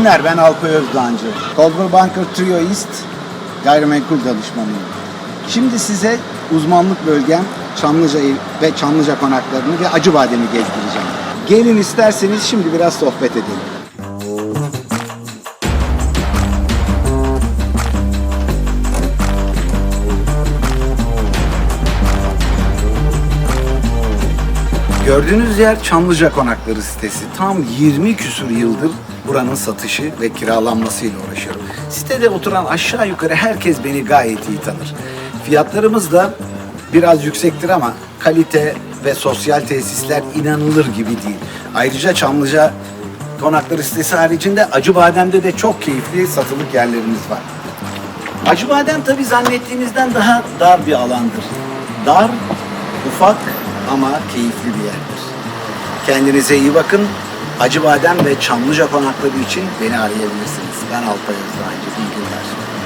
günler ben Alpay Özdancı. Coldwell Banker Trio East gayrimenkul danışmanıyım. Şimdi size uzmanlık bölgem Çamlıca ve Çamlıca konaklarını ve Acıbadem'i gezdireceğim. Gelin isterseniz şimdi biraz sohbet edelim. Gördüğünüz yer Çamlıca Konakları sitesi. Tam 20 küsur yıldır buranın satışı ve kiralanmasıyla uğraşıyorum. Sitede oturan aşağı yukarı herkes beni gayet iyi tanır. Fiyatlarımız da biraz yüksektir ama kalite ve sosyal tesisler inanılır gibi değil. Ayrıca Çamlıca Konakları sitesi haricinde Acıbadem'de de çok keyifli satılık yerlerimiz var. Acıbadem tabii zannettiğimizden daha dar bir alandır. Dar, ufak ama keyifli bir yerdir. Kendinize iyi bakın. Acıbadem ve Çamlıca konakları için beni arayabilirsiniz. Ben Alpay Özdancı. İyi günler.